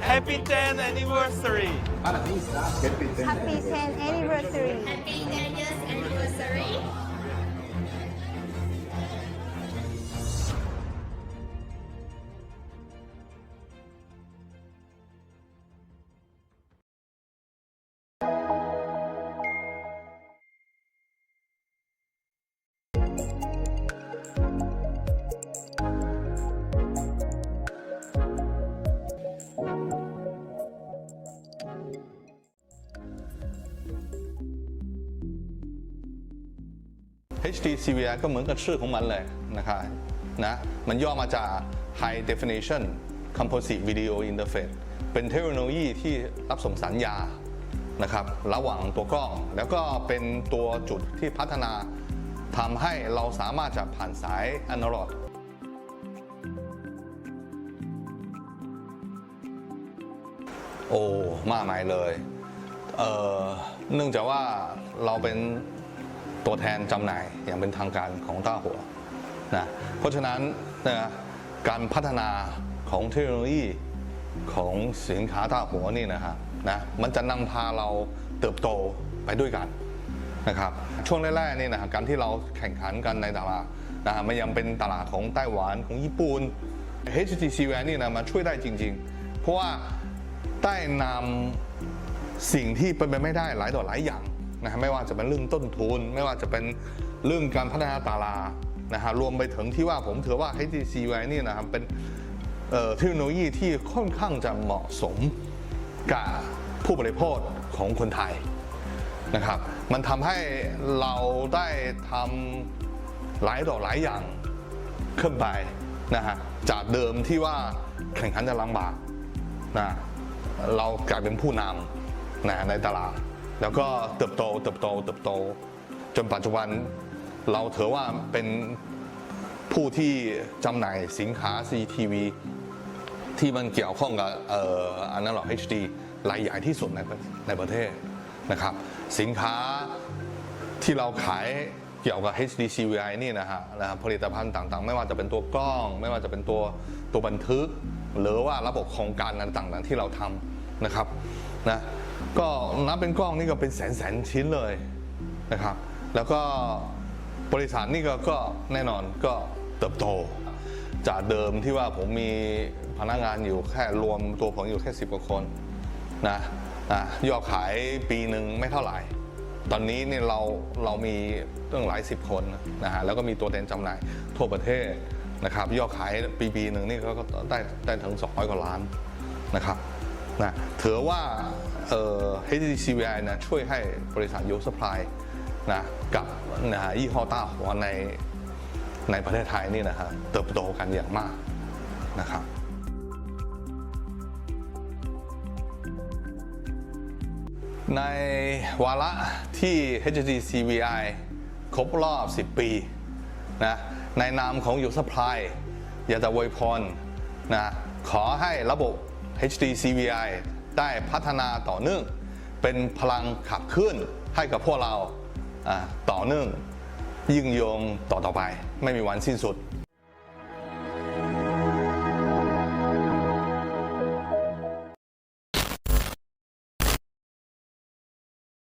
Happy 10th anniversary Happy 10th anniversary. Happy 10 anniversary. HD CVR ก็เหมือนกับชื่อของมันเลยนะครับนะมันย่อมาจาก High Definition Composite Video Interface เป็นเทคโนโลยีที่รับส่งสัญญานะครับระหว่างตัวกล้อง แล้วก็เป็นตัวจุดที่พัฒนาทำให้เราสามารถจะผ่านสายอนาล็อกโอ้ มากมายเลย เออเนื่องจากว่าเราเป็น ตัวแทนจำหน่ายอย่างเป็นทางการของต้าหัวนะเพราะฉะนั้นนะการพัฒนาของเทคโนโลยีของสินค้าต้าหัวนี่นะฮะนะมันจะนำพาเราเติบโตไปด้วยกันนะครับช่วงแรกๆนี่นะฮะการที่เราแข่งขันกันในตลาดนะฮะมันยังเป็นตลาดของไต้หวันของญี่ปุ่น HTC w a นี่นะมันช่วยได้จริง ๆ เพราะว่าได้นำสิ่งที่เป็นไปไม่ได้หลายต่อหลายอย่าง นะฮะไม่ว่าจะเป็นเรื่องต้นทุน ไม่ว่าจะเป็นเรื่องการพัฒนาตลาดนะฮะรวมไปถึงที่ว่าผมถือว่า HTC w a นี่นะครับเป็นเอ่อเทคโนโลยีที่ค่อนข้างจะเหมาะสมกับผู้บริโภคของคนไทยนะครับ มันทำให้เราได้ทำหลายต่อหลายอย่างขึ้นไปนะฮะจากเดิมที่ว่าแข่งขันจะลำบากนะเรากลายเป็นผู้นำนะในตลาด แล้วก็เติบโตเติบโตเติบโต จนปัจจุบันเราถือว่าเป็นผู้ที่จำหน่ายสินค้า CCTV ที่มันเกี่ยวข้องกับอันนั้นหรอก HD รายใหญ่ที่สุดในในประเทศนะครับ สินค้าที่เราขายเกี่ยวกับ HD CVI นี่นะฮะนะครับผลิตภัณฑ์ต่างๆ ไม่ว่าจะเป็นตัวกล้อง ไม่ว่าจะเป็นตัวตัวบันทึก หรือว่าระบบโครงการต่างๆที่เราทำนะครับนะ ก็นับเป็นกล้องนี่ก็เป็นแสนแสนชิ้นเลยนะครับ แล้วก็บริษัทนี่ก็ก็แน่นอนก็เติบโต จากเดิมที่ว่าผมมีพนักงานอยู่แค่รวมตัวผมอยู่แค่สิบกว่าคนนะนะยอดขายปีหนึ่งไม่เท่าไหร่ ตอนนี้เนี่ยเราเรามีตั้งหลายสิบคนนะฮะแล้วก็มีตัวแทนจำหน่ายทั่วประเทศนะครับยอดขายปีปีหนึ่งนี่ก็ก็ได้ได้ถึง200กว่าล้านนะครับ นะถือว่าเอ่อ HTCVI นะช่วยให้บริษัทยูสปายนะกับนะฮะยี่ห้อต้าหัวในในประเทศไทยนี่นะฮะเติบโตกันอย่างมากนะครับในวาระที่ HTC VI ครบรอบ 10 ปีนะในนามของ u Supply อยากจะอวยพรนะขอให้ระบบ HD CVI ได้พัฒนาต่อเนื่อง เป็นพลังขับเคลื่อนให้กับพวกเราต่อเนื่องยิ่งโยงต่อต่อไป ไม่มีวันสิ้นสุด